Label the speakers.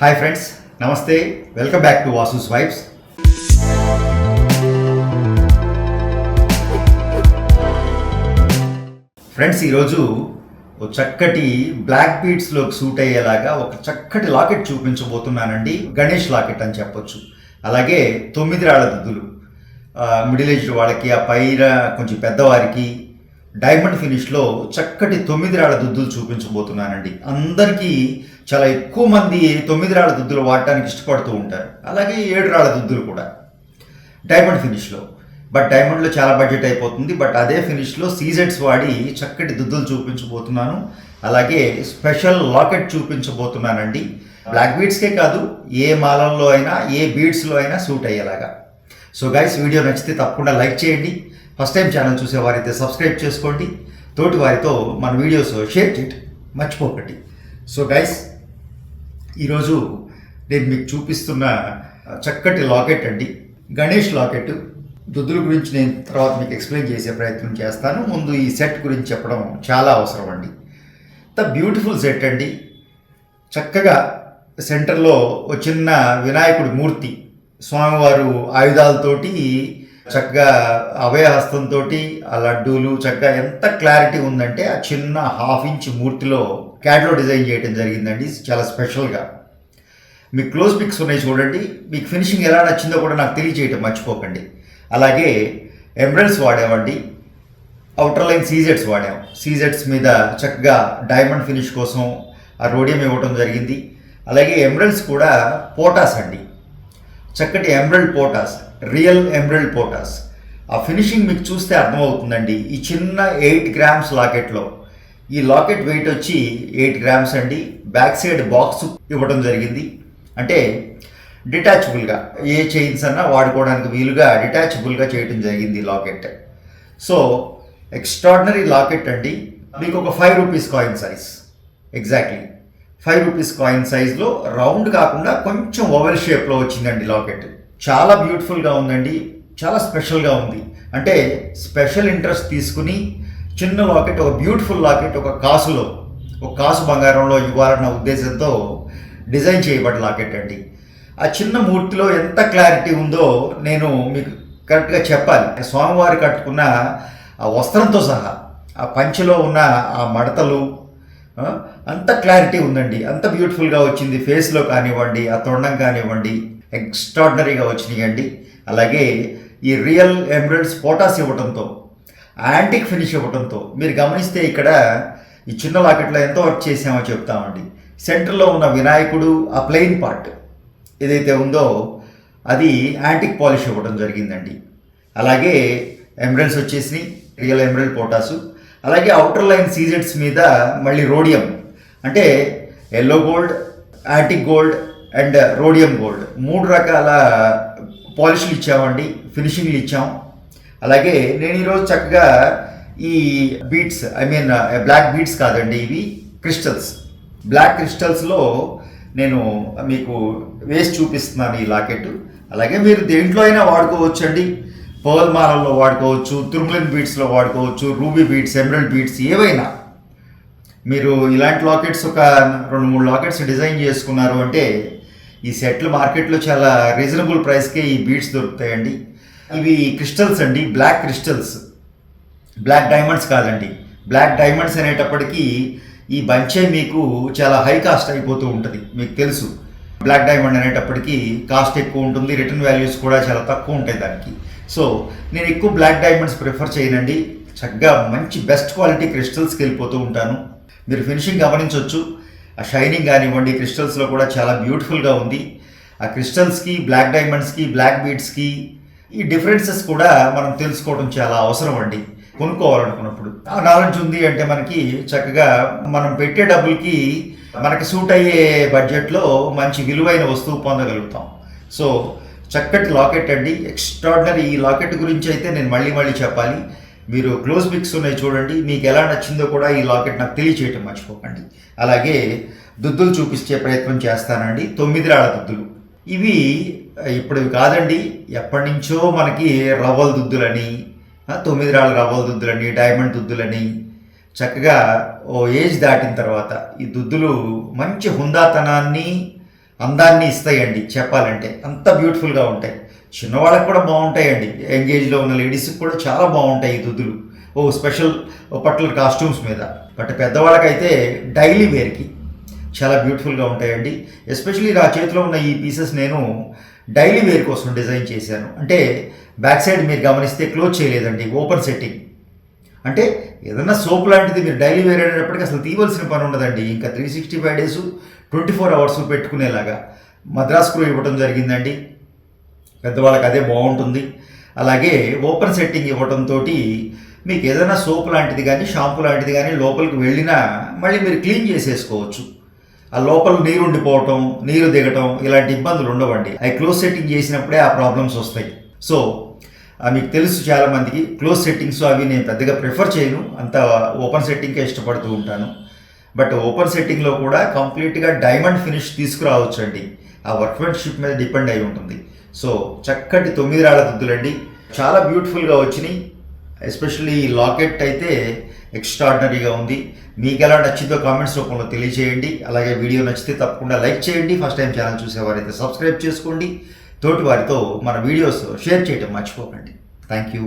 Speaker 1: Hi friends నమస్తే welcome back to Vasu's vibes friends ఈరోజు ఒక చక్కటి బ్లాక్ బీడ్స్లోకి సూట్ అయ్యేలాగా ఒక చక్కటి లాకెట్ చూపించబోతున్నానండి. గణేష్ లాకెట్ అని చెప్పొచ్చు. అలాగే తొమ్మిది రాళ్ళ దుద్దులు. మిడిల్ ఏజ్డ్ వాళ్ళకి ఆ పైన కొంచెం పెద్దవారికి డైమండ్ ఫినిష్లో చక్కటి తొమ్మిది రాళ్ళ దుద్దులు చూపించబోతున్నానండి. అందరికీ చాలా ఎక్కువ మంది తొమ్మిది రాళ్ళ దుద్దులు వాడటానికి ఇష్టపడుతూ ఉంటారు. అలాగే ఏడు రాళ్ళ దుద్దులు కూడా. డైమండ్ ఫినిష్లో బట్ డైమండ్లో చాలా బడ్జెట్ అయిపోతుంది. బట్ అదే ఫినిష్లో సీజెట్స్ వాడి చక్కటి దుద్దులు చూపించబోతున్నాను. అలాగే స్పెషల్ లాకెట్ చూపించబోతున్నానండి. బ్లాక్ బీడ్స్కే కాదు ఏ మాలల్లో అయినా ఏ బీడ్స్లో అయినా సూట్ అయ్యేలాగా. సో గైస్ వీడియో నచ్చితే తప్పకుండా లైక్ చేయండి. ఫస్ట్ టైం ఛానల్ చూసేవారైతే సబ్స్క్రైబ్ చేసుకోండి. తోటి వారితో మన వీడియోస్ షేర్ చేయండి మర్చిపోకండి. సో గైస్ ఈరోజు నేను మీకు చూపిస్తున్న చక్కటి లాకెట్ అండి. గణేష్ లాకెట్ దుద్దుల గురించి నేను తర్వాత మీకు ఎక్స్ప్లెయిన్ చేసే ప్రయత్నం చేస్తాను. ముందు ఈ సెట్ గురించి చెప్పడం చాలా అవసరం అండి. ద బ్యూటిఫుల్ సెట్ అండి. చక్కగా సెంటర్లో ఒక చిన్న వినాయకుడి మూర్తి స్వామివారు ఆయుధాలతోటి చక్కగా అభయహస్తంతో ఆ లడ్డూలు చక్కగా ఎంత క్లారిటీ ఉందంటే ఆ చిన్న హాఫ్ ఇంచ్ మూర్తిలో క్యాట్లో డిజైన్ చేయడం జరిగిందండి. చాలా స్పెషల్గా మీకు క్లోజ్ పిక్స్ ఉన్నాయి చూడండి. మీకు ఫినిషింగ్ ఎలా నచ్చిందో కూడా నాకు తెలియజేయటం మర్చిపోకండి. అలాగే ఎమరల్స్ వాడామండి. అవుటర్ లైన్ సీజెట్స్ వాడాం. సీజెట్స్ మీద చక్కగా డైమండ్ ఫినిష్ కోసం ఆ రోడియం ఇవ్వటం జరిగింది. అలాగే ఎమరల్స్ కూడా పోటాస్ అండి. చక్కటి ఎమరల్డ్ పోటాస్ రియల్ ఎమరల్డ్ పోటాస్. ఆ ఫినిషింగ్ మీకు చూస్తే అర్థమవుతుందండి. ఈ చిన్న ఎయిట్ గ్రామ్స్ లాకెట్లో. ఈ లాకెట్ వెయిట్ వచ్చి ఎయిట్ గ్రామ్స్ అండి. బ్యాక్ సైడ్ బాక్స్ ఇవ్వడం జరిగింది. అంటే డిటాచబుల్గా ఏ చైన్స్ అన్నా వాడుకోవడానికి వీలుగా డిటాచబుల్గా చేయడం జరిగింది లాకెట్. సో ఎక్స్ట్రాడినరీ లాకెట్ అండి. మీకు ఒక five rupees coin size. Exactly. Five rupees coin సైజ్లో రౌండ్ కాకుండా కొంచెం ఓవెల్ షేప్లో వచ్చిందండి లాకెట్. చాలా బ్యూటిఫుల్గా ఉందండి. చాలా స్పెషల్గా ఉంది. అంటే స్పెషల్ ఇంట్రెస్ట్ తీసుకుని చిన్న లాకెట్ ఒక బ్యూటిఫుల్ లాకెట్ ఒక కాసులో ఒక కాసు బంగారంలో ఇవ్వాలన్న ఉద్దేశంతో డిజైన్ చేయబడి లాకెట్ అండి. ఆ చిన్న మూర్తిలో ఎంత క్లారిటీ ఉందో నేను మీకు కరెక్ట్గా చెప్పాలి. స్వామివారి కట్టుకున్న ఆ వస్త్రంతో సహా ఆ పంచెలో ఉన్న ఆ మడతలు అంత క్లారిటీ ఉందండి. అంత బ్యూటిఫుల్గా వచ్చింది. ఫేస్లో కానివ్వండి ఆ తొండం కానివ్వండి ఎక్స్ట్రాడినరీగా వచ్చినాయండి. అలాగే ఈ రియల్ ఎమరల్డ్స్ ఫోటాస్ ఇవ్వడంతో యాంటిక్ ఫినిష్ ఇవ్వడంతో మీరు గమనిస్తే ఇక్కడ ఈ చిన్న లాకెట్లో ఎంతో వర్క్ చేసామో చెప్తామండి. సెంటర్లో ఉన్న వినాయకుడు ఆ ప్లెయిన్ పార్ట్ ఏదైతే ఉందో అది యాంటిక్ పాలిష్ ఇవ్వడం జరిగిందండి. అలాగే ఎమరల్స్ వచ్చేసి రియల్ ఎమరల్ పోటాసు అలాగే అవుటర్ లైన్ సీజెట్స్ మీద మళ్ళీ రోడియం అంటే yellow gold antique gold and rhodium gold. మూడు రకాల పాలిష్లు ఇచ్చామండి ఫినిషింగ్లు ఇచ్చాం. అలాగే నేను ఈరోజు చక్కగా ఈ beats I mean black beats కాదండి ఇవి క్రిస్టల్స్. బ్లాక్ క్రిస్టల్స్లో నేను మీకు వేసి చూపిస్తున్నాను ఈ లాకెట్ అలాగే మీరు దేంట్లో అయినా వాడుకోవచ్చండి. పర్ల్ మాలల్లో వాడుకోవచ్చు తుర్ములిన్ బీట్స్లో వాడుకోవచ్చు రూబీ బీట్స్ ఎమరల్డ్ బీట్స్ ఏవైనా. మీరు ఇలాంటి లాకెట్స్ ఒక రెండు మూడు లాకెట్స్ డిజైన్ చేసుకున్నారు అంటే ఈ సెట్లు మార్కెట్లో చాలా రీజనబుల్ ప్రైస్కే ఈ బీట్స్ దొరుకుతాయండి. ఇవి క్రిస్టల్స్ అండి బ్లాక్ క్రిస్టల్స్. బ్లాక్ డైమండ్స్ కాదండి. బ్లాక్ డైమండ్స్ అనేటప్పటికీ ఈ బంచే మీకు చాలా హై కాస్ట్ అయిపోతూ ఉంటుంది మీకు తెలుసు. బ్లాక్ డైమండ్ అనేటప్పటికీ కాస్ట్ ఎక్కువ ఉంటుంది రిటర్న్ వాల్యూస్ కూడా చాలా తక్కువ ఉంటాయి దానికి. సో నేను ఎక్కువ బ్లాక్ డైమండ్స్ ప్రిఫర్ చేయనండి. చక్కగా మంచి బెస్ట్ క్వాలిటీ క్రిస్టల్స్కి వెళ్ళిపోతూ ఉంటాను. మీరు ఫినిషింగ్ గమనించవచ్చు ఆ షైనింగ్ కానివ్వండి క్రిస్టల్స్లో కూడా చాలా బ్యూటిఫుల్గా ఉంది. ఆ క్రిస్టల్స్కి బ్లాక్ డైమండ్స్కి బ్లాక్ బీడ్స్కి ఈ డిఫరెన్సెస్ కూడా మనం తెలుసుకోవడం చాలా అవసరం అండి. కొనుక్కోవాలనుకున్నప్పుడు. ఆ నాలెడ్జ్ ఉంది అంటే మనకి చక్కగా మనం పెట్టే డబ్బులకి మనకి సూట్ అయ్యే బడ్జెట్లో మంచి విలువైన వస్తువు పొందగలుగుతాం. సో చక్కటి లాకెట్ అండి. ఎక్స్ట్రాడినరీ ఈ లాకెట్ గురించి అయితే నేను మళ్ళీ మళ్ళీ చెప్పాలి. మీరు క్లోజ్ పిక్స్ ఉన్నాయి చూడండి. మీకు ఎలా నచ్చిందో కూడా ఈ లాకెట్ నాకు తెలియచేయటం మర్చిపోకండి. అలాగే దుద్దులు చూపించే ప్రయత్నం చేస్తానండి. తొమ్మిది రాళ్ళ దుద్దులు. ఇవి ఇప్పుడు కాదండి. ఎప్పటి నుంచో మనకి రవ్వల దుద్దులని తొమ్మిది రాళ్ళ రవ్వల దుద్దులని డైమండ్ దుద్దులని చక్కగా ఓ ఏజ్ దాటిన తర్వాత ఈ దుద్దులు మంచి హుందాతనాన్ని అందాన్ని ఇస్తాయండి చెప్పాలంటే. అంత బ్యూటిఫుల్గా ఉంటాయి. చిన్నవాళ్ళకి కూడా బాగుంటాయండి. ఎంగేజ్లో ఉన్న లేడీస్కి కూడా చాలా బాగుంటాయి ఈ దుద్దులు. ఓ స్పెషల్ పర్టికులర్ కాస్ట్యూమ్స్ మీద. బట్ పెద్దవాళ్ళకైతే డైలీ వేర్కి చాలా బ్యూటిఫుల్గా ఉంటాయండి. ఎస్పెషల్లీ నా చేతిలో ఉన్న ఈ పీసెస్ నేను డైలీ వేర్ కోసం డిజైన్ చేశాను. అంటే బ్యాక్ సైడ్ మీరు గమనిస్తే క్లోజ్ చేయలేదండి ఓపెన్ సెట్టింగ్. అంటే ఏదన్నా సోప్ లాంటిది మీరు డైలీ వేర్ అనేటప్పటికీ అసలు తీయవలసిన పని ఉండదండి. ఇంకా three sixty five days twenty four hours పెట్టుకునేలాగా Madras crew ఇవ్వడం జరిగిందండి. పెద్దవాళ్ళకి అదే బాగుంటుంది. అలాగే ఓపెన్ సెట్టింగ్ ఇవ్వడంతో మీకు ఏదైనా సోప్ లాంటిది కానీ షాంపూ లాంటిది కానీ లోపలికి వెళ్ళినా మళ్ళీ మీరు క్లీన్ చేసేసుకోవచ్చు. ఆ లోపల నీరు ఉండిపోవటం నీరు దిగటం ఇలాంటి ఇబ్బందులు ఉండవండి. అవి క్లోజ్ సెట్టింగ్ చేసినప్పుడే ఆ ప్రాబ్లమ్స్ వస్తాయి. సో ఆ మీకు తెలుసు చాలా మందికి క్లోజ్ సెట్టింగ్స్ అవి నేను పెద్దగా ప్రిఫర్ చేయను. అంత ఓపెన్ సెట్టింగ్కే ఇష్టపడుతూ ఉంటాను. బట్ ఓపెన్ సెట్టింగ్లో కూడా కంప్లీట్గా డైమండ్ ఫినిష్ తీసుకురావచ్చు అండి ఆ వర్క్మెన్షిప్ మీద డిపెండ్ అయి ఉంటుంది. సో చక్కటి తొమ్మిది రాళ్ళ దుద్దులండి. చాలా బ్యూటిఫుల్గా వచ్చినాయి. ఎస్పెషల్లీ లాకెట్ అయితే ఎక్స్ట్రాడినరీగా ఉంది. మీకు ఎలా నచ్చిందో కామెంట్స్ రూపంలో తెలియజేయండి. అలాగే వీడియో నచ్చితే తప్పకుండా లైక్ చేయండి. ఫస్ట్ టైం ఛానల్ చూసేవారైతే సబ్స్క్రైబ్ చేసుకోండి. తోటి వారితో మన వీడియోస్ షేర్ చేయడం మర్చిపోకండి. Thank you